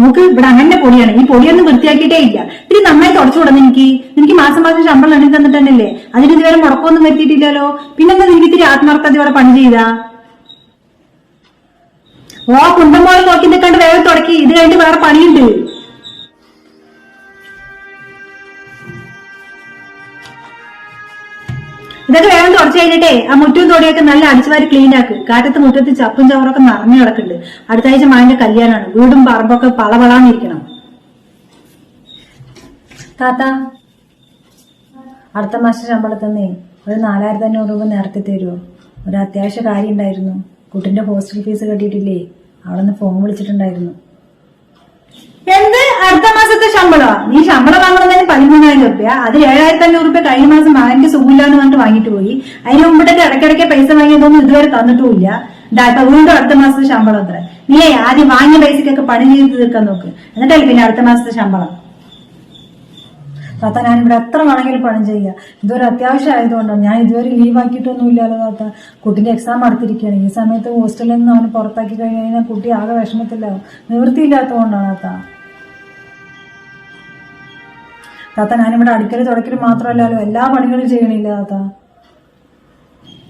നോക്ക് ഇവിടെ അങ്ങനെ പൊടിയാണ്. ഈ പൊടിയൊന്നും വൃത്തിയാക്കിയിട്ടേ ഇല്ല. ഇനി നന്നായി തുടച്ചു എനിക്ക്. എനിക്ക് മാസം മാസം ശമ്പളം എണ്ണി തന്നിട്ടുണ്ടല്ലേ അതിന് ഇതുവരെ മുടക്കമൊന്നും വരുത്തിയിട്ടില്ലല്ലോ. പിന്നെന്താ നിനക്ക് ഇത്തിരി ആത്മാർത്ഥതയോടെ പണി ചെയ്താ? ഓ കുണ്ടമ്പോളം നോക്കി നിൽക്കാണ്ട് വേഗം തുടക്കി. ഇത് കഴിഞ്ഞിട്ട് വേറെ പണിയുണ്ട്. ഇതൊക്കെ വേഗം തുടച്ചു കഴിഞ്ഞിട്ടേ ആ മുറ്റും തൊടിയൊക്കെ നല്ല അടിച്ചുവാരി ക്ലീൻ ആക്ക്. കാറ്റത്ത് മുറ്റത്ത് ചപ്പും ചവറൊക്കെ നിറഞ്ഞു കിടക്കുന്നുണ്ട് അടുത്ത ആഴ്ച മാന്റെ കല്യാണമാണ്. വീടും പറമ്പൊക്കെ പളവളാന്നിരിക്കണം താത്ത അടുത്ത മാസം ശമ്പളത്തന്നേ ഒരു നാലായിരത്തി അഞ്ഞൂറ് രൂപ നേരത്തെ തരുമോ ഒരു അത്യാവശ്യ കാര്യം ഉണ്ടായിരുന്നു. കുട്ടിന്റെ ഹോസ്റ്റൽ ഫീസ് കെട്ടിയിട്ടില്ലേ? അവിടെ നിന്ന് ഫോൺ വിളിച്ചിട്ടുണ്ടായിരുന്നു. എന്ത്? അടുത്ത മാസത്തെ ശമ്പളമാ നീ ശമ്പളം വാങ്ങുന്നതിന് പതിമൂന്നായിരം രൂപ അത് ഏഴായിരത്തി അഞ്ഞൂറ് രൂപ കഴിഞ്ഞ മാസം മകന്റെ സുഖമില്ലാന്ന് പറഞ്ഞിട്ട് വാങ്ങിട്ട് പോയി. അതിന് മുമ്പിട്ടൊക്കെ ഇടയ്ക്കിടയ്ക്ക് പൈസ വാങ്ങിയതൊന്നും ഇതുവരെ തന്നിട്ടുമില്ല. ഇപ്പൊ വീണ്ടും അടുത്ത മാസത്തെ ശമ്പളം അത്ര. നീ ആദ്യം വാങ്ങിയ പൈസക്കൊക്കെ പണി ചെയ്ത് തീർക്കാൻ നോക്ക്. എന്നിട്ടല്ലേ പിന്നെ അടുത്ത മാസത്തെ ശമ്പളം? താത്ത ഞാൻ ഇവിടെ എത്ര വേണമെങ്കിലും പണി ചെയ്യുക ഇതൊരു അത്യാവശ്യം ആയതുകൊണ്ടാണ് ഞാൻ ഇതുവരെ ലീവ് ആക്കിയിട്ടൊന്നുമില്ലല്ലോ താത്ത. കുട്ടിന്റെ എക്സാം അടുത്തിരിക്കുകയാണ്. ഈ സമയത്ത് ഹോസ്റ്റലിൽ നിന്ന് അവന് പുറത്താക്കി കഴിഞ്ഞ് കഴിഞ്ഞാൽ കുട്ടി ആകെ വിഷമത്തിലാവും. നിവൃത്തിയില്ലാത്തതുകൊണ്ടാണ് താത്ത. താത്ത ഞാനിവിടെ അടുക്കൽ തുടക്കൽ മാത്രമല്ലല്ലോ. എല്ലാ പണികളും ചെയ്യണില്ല താത്ത.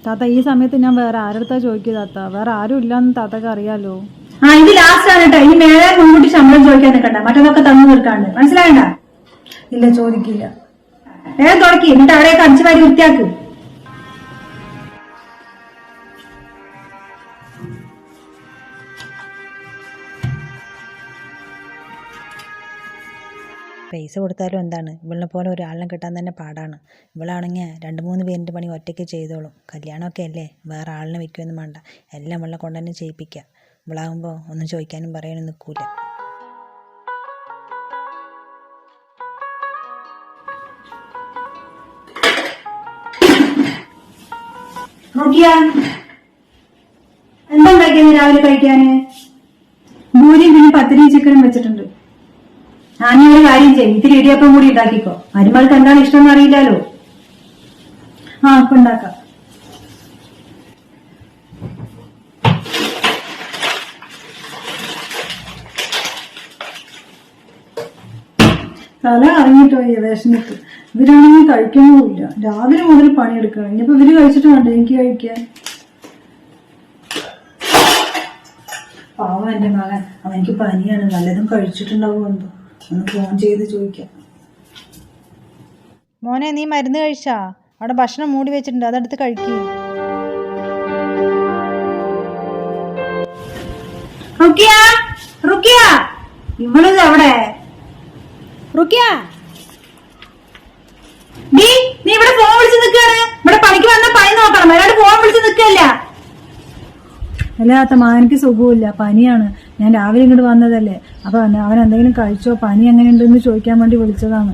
താത്ത ഈ സമയത്ത് ഞാൻ വേറെ ആരടുത്താ ചോദിക്കുക താത്ത? വേറെ ആരും ഇല്ലാന്ന് താത്തക്ക് അറിയാലോ. ആ ഇത് ലാസ്റ്റ് ആണ് കേട്ടോ. ഇനി മേലെ മുൻകൂട്ടി ശമ്പളം ചോദിക്കാൻ നിൽക്കണ്ട. മറ്റൊന്നൊക്കെ തന്നു തീർക്കാണ്ട്. മനസ്സിലായണ്ട ഇല്ല ചോദിക്കില്ല. വേഗം തുടക്കി. എന്നിട്ട് അവിടെയൊക്കെ അടിച്ചു വാരി വൃത്തിയാക്ക്. പൈസ കൊടുത്താലും എന്താണ്? ഇവളിനെ പോലെ ഒരാളിനെ കിട്ടാൻ തന്നെ പാടാണ്. ഇവളാണെങ്കിൽ രണ്ട് മൂന്ന് പേരിന്റെ പണി ഒറ്റയ്ക്ക് ചെയ്തോളും. കല്യാണമൊക്കെ അല്ലേ? വേറെ ആളിനെ വെക്കുകയൊന്നും വേണ്ട. എല്ലാം ഇവളെ കൊണ്ട് തന്നെ ചെയ്യിപ്പിക്കുക. ഇവളാകുമ്പോൾ ഒന്നും ചോദിക്കാനും പറയാനും നിൽക്കൂല. നോക്കിയാ? എന്താ രാവിലെ കഴിക്കാന്? ഭൂരിയും പിന്നെ പത്തിരിയും ചിക്കനും വെച്ചിട്ടുണ്ട്. ഞാൻ ഒരു കാര്യം ചെയ്യും. ഇത്തിരി ഇടിയപ്പം കൂടി ഉണ്ടാക്കിക്കോ. മരുമകൾക്ക് എന്താണ് ഇഷ്ടം എന്ന് അറിയില്ലല്ലോ. ആ ഉണ്ടാക്കാം. തല ഇറങ്ങിയിട്ടോ ഈ വിശന്നിട്ട് ഇവരാണെങ്കിൽ കഴിക്കുന്നുമില്ല രാവിലെ മുതൽ പണിയെടുക്കണം ഇനിയിപ്പോ ഇവർ കഴിച്ചിട്ട് വേണ്ട? എനിക്ക് കഴിക്കാൻ. പാവം എന്റെ മകൻ. അവനിക്ക് പനിയാണ്. വല്ലതും കഴിച്ചിട്ടുണ്ടാവും എന്തോ? ഒന്ന് ഫോൺ ചെയ്ത് ചോദിക്കാം. മോനെ നീ മരുന്ന് കഴിച്ചാ? അവിടെ ഭക്ഷണം മൂടി വെച്ചിട്ടുണ്ട്. അതെടുത്ത് കഴിക്കേ. റുക്കിയ? റുക്കിയ? ഇവളത് എവിടെ റുക്കിയ? നീ നീ ഇവിടെ ഫോൺ വിളിച്ച് നിൽക്കാണ് ഇവിടെ പണിക്ക് വന്ന പണി നോക്കണം. അല്ലാണ്ട് ഫോൺ വിളിച്ച് നിൽക്കല്ല അല്ലാത്ത മാനക്ക് സുഖമില്ല പനിയാണ്. ഞാൻ രാവിലെ ഇങ്ങോട്ട് വന്നതല്ലേ. അപ്പൊ അവൻ എന്തെങ്കിലും കഴിച്ചോ? പനി എങ്ങനെയുണ്ടെന്ന് ചോദിക്കാൻ വേണ്ടി വിളിച്ചതാണ്.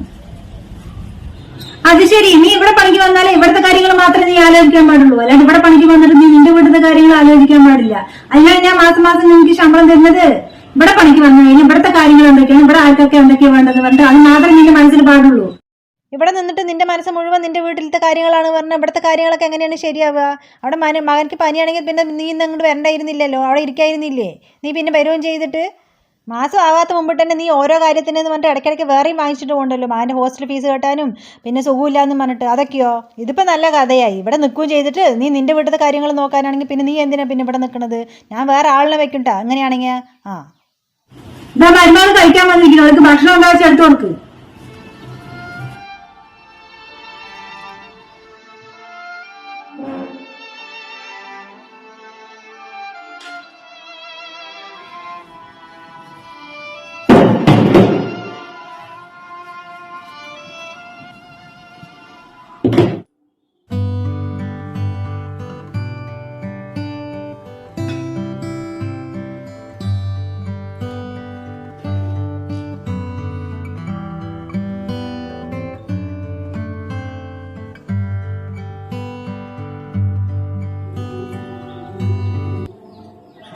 അത് ശരി. നീ ഇവിടെ പണിക്ക് വന്നാലേ ഇവിടുത്തെ കാര്യങ്ങൾ മാത്രമേ നീ ആലോചിക്കാൻ പാടുള്ളൂ. അല്ലാണ്ട് ഇവിടെ പണിക്ക് വന്നിട്ട് നീ നിന്റെ വീട്ടിലത്തെ കാര്യങ്ങൾ ആലോചിക്കാൻ പാടില്ല. അതിനാണ് ഞാൻ മാസം മാസം നിനക്ക് ശമ്പളം തരുന്നത്? ഇവിടെ പണിക്ക് വന്നു കഴിഞ്ഞാൽ ഇവിടുത്തെ കാര്യങ്ങൾ എന്തൊക്കെയാണ്? ഇവിടെ ആർക്കൊക്കെ എന്തൊക്കെയാണ് വേണ്ടത് പറഞ്ഞിട്ട് അത് മാത്രമേ നിന്റെ മനസ്സിൽ പാടുള്ളൂ. ഇവിടെ നിന്നിട്ട് നിന്റെ മനസ്സ് മുഴുവൻ നിന്റെ വീട്ടിലത്തെ കാര്യങ്ങളാണ് പറഞ്ഞാൽ ഇവിടുത്തെ കാര്യങ്ങളൊക്കെ എങ്ങനെയാണ് ശരിയാവുക? അവിടെ മന മകനക്ക് പനിയാണെങ്കിൽ പിന്നെ നീ ഇന്ന് അങ്ങോട്ട് വരണ്ടായിരുന്നില്ലല്ലോ. അവിടെ ഇരിക്കായിരുന്നില്ലേ? നീ പിന്നെ വരുകയും ചെയ്തിട്ട്? മാസം ആവാത്ത മുമ്പ് തന്നെ നീ ഓരോ കാര്യത്തിനെന്ന് പറഞ്ഞിട്ട് ഇടയ്ക്കിടയ്ക്ക് വേറെയും വാങ്ങിച്ചിട്ട് പോകണ്ടല്ലോ. മാന്റെ ഹോസ്റ്റൽ ഫീസ് കെട്ടാനും പിന്നെ സുഖമില്ലാന്ന് പറഞ്ഞിട്ട്. അതൊക്കെയോ? ഇതിപ്പോൾ നല്ല കഥയായി. ഇവിടെ നിൽക്കുകയും ചെയ്തിട്ട് നീ നിന്റെ വീട്ടിലത്തെ കാര്യങ്ങൾ നോക്കാനാണെങ്കിൽ പിന്നെ നീ എന്തിനാണ് പിന്നെ ഇവിടെ നിൽക്കുന്നത് ഞാൻ വേറെ ആളിനെ വെക്കണ്ട അങ്ങനെയാണെങ്കിൽ ആ. ഇതാ മരുമകൾ കഴിക്കാൻ വന്നിരിക്കുന്നു. അവർക്ക് ഭക്ഷണം ഉണ്ടാക്കി ചേർത്ത് കൊടുക്ക്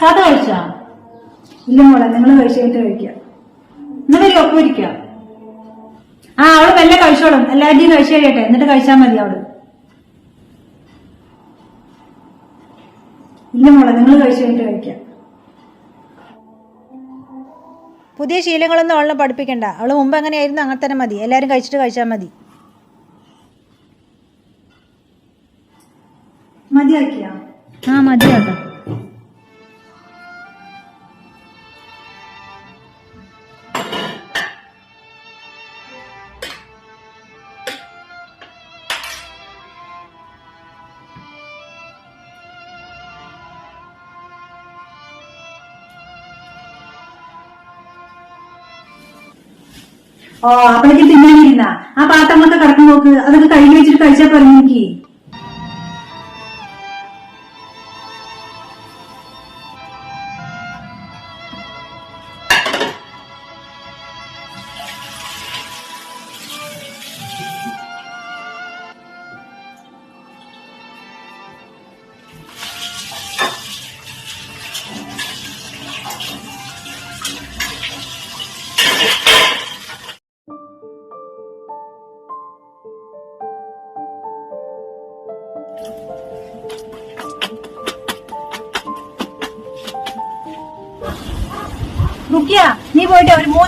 കഥ കഴിച്ചാ? ഇല്ല മോളെ നിങ്ങൾ കഴിച്ചിട്ട് കഴിക്കാം. നിങ്ങളൊരു വരി ഒപ്പം ഇരിക്കാം ആ അവൾ വല്ല കഴിച്ചോളും. എല്ലാവരുടെയും കഴിച്ചു കഴിയട്ടെ എന്നിട്ട് കഴിച്ചാൽ മതി അവൾ. ഇല്ല മോളെ നിങ്ങൾ കഴിച്ചിട്ട് കഴിക്കാം. പുതിയ ശീലങ്ങളൊന്നും അവളെ പഠിപ്പിക്കണ്ട. അവൾ മുമ്പ് എങ്ങനെയായിരുന്നു അങ്ങനെ തന്നെ മതി. എല്ലാരും കഴിച്ചിട്ട് കഴിച്ചാൽ മതി. മതിയാക്കിയാ? ആ മതി ഓ അപ്പോഴേക്ക് തിന്നാനിരുന്ന. ആ പാത്രങ്ങളൊക്കെ കിടക്കും നോക്ക്. അതൊക്കെ കഴുകി വെച്ചിട്ട് കഴിച്ചാൽ പറഞ്ഞു എനിക്ക്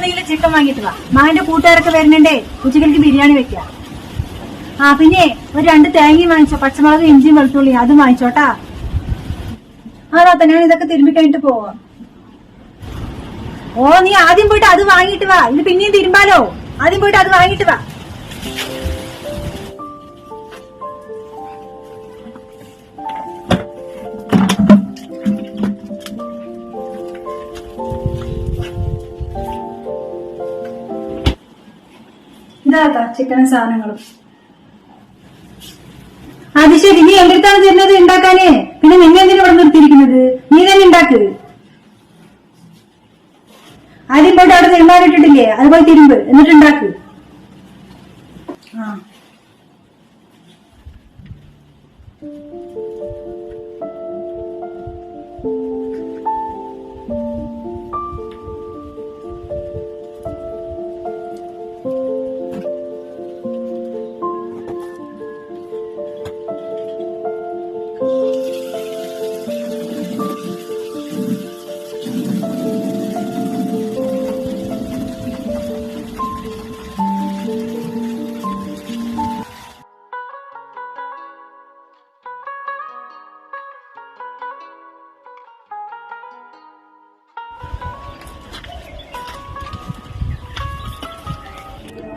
മൂന്ന് കിലോ ചിക്കൻ വാങ്ങിയിട്ട് വാ മകന്റെ കൂട്ടുകാരൊക്കെ വരുന്നുണ്ടേ ഉച്ചക്കലേക്ക് ബിരിയാണി വെക്ക ആ പിന്നെ ഒരു രണ്ട് തേങ്ങയും വാങ്ങിച്ചോ പച്ചമുളക് ഇഞ്ചിയും വെളുത്തുള്ളി അതും വാങ്ങിച്ചോട്ടാ. ആ തന്നെ ഇതൊക്കെ തിരുമ്പി കഴിഞ്ഞിട്ട് പോവാം. ഓ നീ ആദ്യം പോയിട്ട് അത് വാങ്ങിയിട്ട് വാ. ഇത് പിന്നെയും തിരുമ്പാലോ. ആദ്യം പോയിട്ട് അത് വാങ്ങിയിട്ട് വാ. ഇതാ ചിക്കനും സാധനങ്ങളും. അത് ശരി നീ എന്റെ അടുത്താണ് തരുന്നത് ഉണ്ടാക്കാനേ. പിന്നെ നിന്നെ എന്തിനു ഇവിടെ നിർത്തിയിരിക്കുന്നത്? നീ തന്നെ ഉണ്ടാക്ക്. ആദ്യം പോയിട്ട് അവിടെ തിരുമാനിട്ടിട്ടില്ലേ അതുപോലെ തിരുമ്പ് എന്നിട്ട് ഉണ്ടാക്ക്. ആ.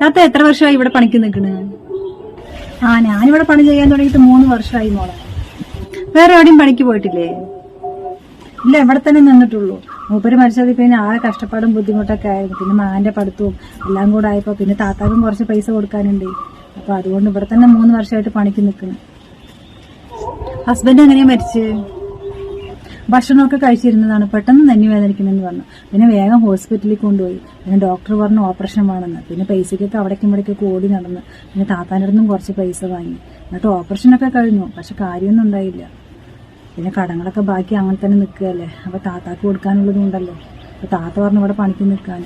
താത്ത എത്ര വർഷമായി ഇവിടെ പണിക്ക് നിൽക്കണ്? ആ ഞാനിവിടെ പണി ചെയ്യാൻ തുടങ്ങിയിട്ട് മൂന്ന് വർഷമായി മോളെ. വേറെ എവിടെയും പണിക്ക് പോയിട്ടില്ലേ? ഇല്ല ഇവിടെ തന്നെ നിന്നിട്ടുള്ളൂ. മൂപ്പര് മരിച്ചത് പിന്നെ ആകെ കഷ്ടപ്പാടും ബുദ്ധിമുട്ടൊക്കെ ആയിരുന്നു. പിന്നെ മകന്റെ പഠിത്തവും എല്ലാം കൂടെ ആയപ്പോൾ പിന്നെ താത്താക്കും കുറച്ച് പൈസ കൊടുക്കാനുണ്ട്. അപ്പോൾ അതുകൊണ്ട് ഇവിടെ തന്നെ മൂന്ന് വർഷമായിട്ട് പണിക്ക് നിൽക്കുന്നു ഹസ്ബൻഡ് എങ്ങനെയാ മരിച്ച്? ഭക്ഷണമൊക്കെ കഴിച്ചിരുന്നതാണ് പെട്ടെന്ന് നെഞ്ഞു വേദനിക്കുന്നെന്ന് പറഞ്ഞു. പിന്നെ വേഗം ഹോസ്പിറ്റലിൽ കൊണ്ടുപോയി. പിന്നെ ഡോക്ടർ പറഞ്ഞു ഓപ്പറേഷൻ വേണമെന്ന് പിന്നെ പൈസയ്ക്കൊക്കെ അവിടേക്കും ഇവിടേക്കൊക്കെ ഓടി നടന്ന്. പിന്നെ താത്താന്റെ അടുത്തും കുറച്ച് പൈസ വാങ്ങി. എന്നിട്ട് ഓപ്പറേഷനൊക്കെ കഴിഞ്ഞു. പക്ഷെ കാര്യമൊന്നും ഉണ്ടായില്ല. പിന്നെ കടങ്ങളൊക്കെ ബാക്കി അങ്ങനെ തന്നെ നിൽക്കുകയല്ലേ. അപ്പൊ താത്താക്ക് കൊടുക്കാനുള്ളതും ഉണ്ടല്ലോ അപ്പൊ താത്ത പറഞ്ഞു ഇവിടെ പണിക്ക് നിൽക്കാൻ.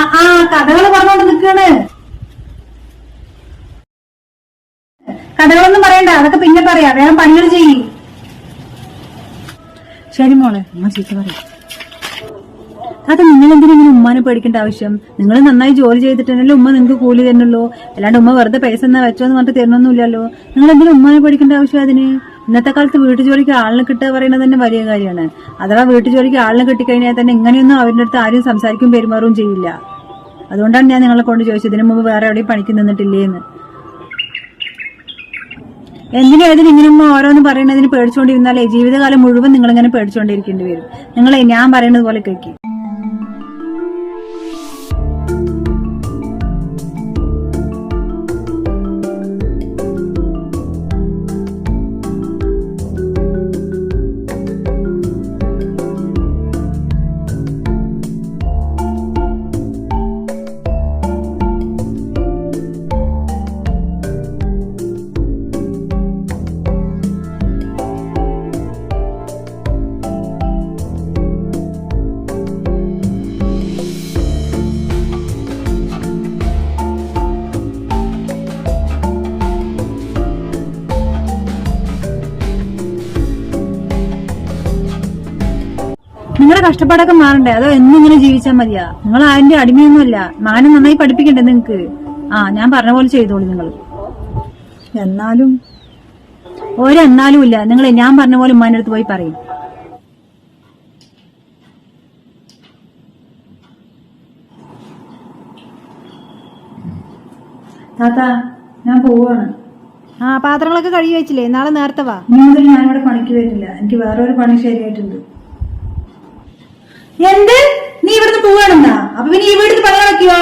ആ കഥകളൊന്നും പറയണ്ട. അതൊക്കെ പിന്നെ പറയാം. വേഗം പണികൾ ചെയ്യും. ശരി മോളെ അമ്മ ചീത്ത പറയാം. അത് നിങ്ങൾ ഇങ്ങനെ ഉമ്മാനെ പേടിക്കേണ്ട ആവശ്യം? നിങ്ങൾ നന്നായി ജോലി ചെയ്തിട്ടുണ്ടല്ലോ ഉമ്മ നിങ്ങൾക്ക് കൂലി തരുന്നുള്ളൂ. അല്ലാണ്ട് ഉമ്മ വെറുതെ പൈസ എന്നാ വെച്ചോന്ന് പറഞ്ഞിട്ട് തരണമൊന്നുമില്ലല്ലോ നിങ്ങൾ എന്തിനും ഉമ്മാനെ പേടിക്കേണ്ട ആവശ്യം അതിന്? ഇന്നത്തെ കാലത്ത് വീട്ടു ജോലിക്ക് ആളിനെ കിട്ടുക പറയുന്നത് തന്നെ വലിയ കാര്യമാണ്. അഥവാ വീട്ടു ജോലിക്ക് ആളിനെ കിട്ടിക്കഴിഞ്ഞാൽ തന്നെ ഇങ്ങനെയൊന്നും അവരുടെ അടുത്ത് ആരും സംസാരിക്കും പെരുമാറുകയും ചെയ്യില്ല. അതുകൊണ്ടാണ് ഞാൻ നിങ്ങളെ കൊണ്ട് ചോദിച്ചത് ഇതിനു മുമ്പ് വേറെ എവിടെയും പണിക്ക് നിന്നിട്ടില്ലേ എന്ന് എന്തിനാ ഇതിന് ഇങ്ങനെ ഉമ്മ ഓരോന്ന് പറയുന്നതിന് പേടിച്ചുകൊണ്ടിരുന്നാലേ ജീവിതകാലം മുഴുവൻ നിങ്ങളിങ്ങനെ പേടിച്ചുകൊണ്ടിരിക്കേണ്ടി വരും. നിങ്ങളെ ഞാൻ പറയുന്നത് പോലെ കേൾക്കും നിങ്ങളുടെ കഷ്ടപ്പാടൊക്കെ മാറണ്ടേ? അതോ എന്നും ഇങ്ങനെ ജീവിച്ചാൽ മതിയാ? നിങ്ങൾ ആരുടെ അടിമയൊന്നുമല്ല. മകനെ നന്നായി പഠിപ്പിക്കണ്ടേ നിങ്ങക്ക്? ആ ഞാൻ പറഞ്ഞ പോലെ ചെയ്തോളൂ നിങ്ങൾ എന്നാലും? ഒരെന്നാലും ഇല്ല. നിങ്ങൾ ഞാൻ പറഞ്ഞ പോലെ ഉമ്മാന്റെ അടുത്ത് പോയി പറയും. താത്ത ഞാൻ പോവാണ്. ആ പാത്രങ്ങളൊക്കെ കഴുകി വെച്ചില്ലേ? നാളെ നേരത്തെ വാ. ഇനി മുതൽ ഞാനിവിടെ പണിക്ക് വരുന്നില്ല എനിക്ക് വേറൊരു പണി ശരിയായിട്ടുണ്ട്. എന്ത്? നീ ഇവിടുന്ന് പോവാണെന്നാ? അപ്പൊ പിന്നെ ഈ വീട്ടിൽ പണി നടക്കുവോ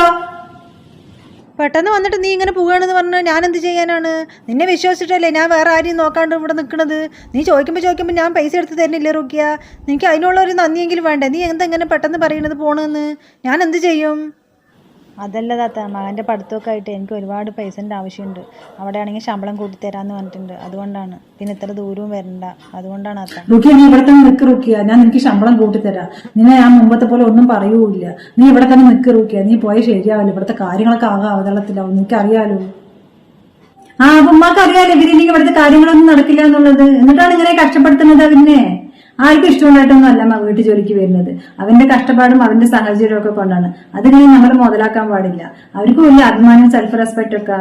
പെട്ടെന്ന് വന്നിട്ട് നീ ഇങ്ങനെ പോവുകയാണെന്ന് പറഞ്ഞാൽ ഞാൻ എന്ത് ചെയ്യാനാണ്? നിന്നെ വിശ്വസിച്ചിട്ടല്ലേ ഞാൻ വേറെ ആരെയും നോക്കാണ്ട് ഇവിടെ നിൽക്കണത് നീ ചോദിക്കുമ്പോൾ ചോദിക്കുമ്പോൾ ഞാൻ പൈസ എടുത്ത് തരുന്നില്ലേ റുക്കിയ? നിനക്ക് അതിനുള്ള ഒരു നന്ദിയെങ്കിലും വേണ്ടേ? നീ എന്തെങ്ങനെ പെട്ടെന്ന് പറയണത് പോണെന്ന്? ഞാൻ എന്ത് ചെയ്യും? അതല്ല താത്ത മകന്റെ പഠിത്തമൊക്കെ ആയിട്ട് എനിക്ക് ഒരുപാട് പൈസന്റെ ആവശ്യമുണ്ട്. അവിടെ ആണെങ്കിൽ ശമ്പളം കൂട്ടിത്തരാന്ന് പറഞ്ഞിട്ടുണ്ട്. അതുകൊണ്ടാണ്. പിന്നെ ഇത്ര ദൂരവും വരണ്ട. അതുകൊണ്ടാണ് അത്ത റുക്കിയ നീ ഇവിടെ തന്നെ നിൽക്ക് റുക്കിയ. ഞാൻ നിനക്ക് ശമ്പളം കൂട്ടിത്തരാം നിന്നെ ഞാൻ മുമ്പത്തെ പോലെ ഒന്നും പറയൂല്ല. നീ ഇവിടെ തന്നെ നിൽക്ക് റുക്കിയ. നീ പോയ ശരിയാവില്ല. ഇവിടുത്തെ കാര്യങ്ങളൊക്കെ ആകെ അവതളത്തിലാവും നിനക്ക് അറിയാലോ ആ അപ്പൊ ഉമ്മാക്ക് അറിയാലോ. ഇവരില്ലെങ്കിൽ ഇവിടുത്തെ കാര്യങ്ങളൊന്നും നടക്കില്ല എന്നുള്ളത്. എന്നിട്ടാണ് ഇങ്ങനെ കഷ്ടപ്പെടുത്തുന്നത് അവനെ ആർക്കും ഇഷ്ടമുണ്ടായിട്ടൊന്നും അല്ല അമ്മ വീട്ടു ജോലിക്ക് വരുന്നത്. അവന്റെ കഷ്ടപ്പാടും അവന്റെ സാഹചര്യവും ഒക്കെ കൊണ്ടാണ്. അതിനെ നമ്മൾ മുതലാക്കാൻ പാടില്ല. അവർക്ക് വലിയ അഭിമാനം സെൽഫ് റെസ്പെക്ട് ഒക്കെ.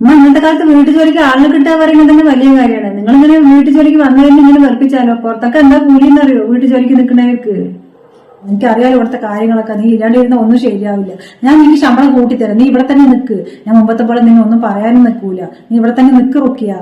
നമ്മൾ ഇന്നത്തെ കാലത്ത് വീട്ടു ജോലിക്ക് ആളിനെ കിട്ടുക പറയുന്നത് തന്നെ വലിയ കാര്യമാണ്. നിങ്ങൾ ഇങ്ങനെ വീട്ടു ജോലിക്ക് വന്നു കഴിഞ്ഞ് ഇങ്ങനെ വെറുപ്പിച്ചാലോ? പുറത്തൊക്കെ എന്താ കൂലി അറിയോ വീട്ടു ജോലിക്ക് നിൽക്കുന്നവർക്ക്. എനിക്കറിയാലോ ഇവിടുത്തെ കാര്യങ്ങളൊക്കെ. നീ ഇല്ലാണ്ട് ഇരുന്ന ഒന്നും ശരിയാവില്ല. ഞാൻ നീ ശമ്പളം കൂട്ടിത്തരാം. നീ ഇവിടെ തന്നെ നിൽക്ക്. ഞാൻ മുമ്പത്തെ പോലെ നിന്നെ ഒന്നും പറയാനും നിൽക്കൂല. നീ ഇവിടെ തന്നെ നിൽക്ക് റൊക്കിയാ.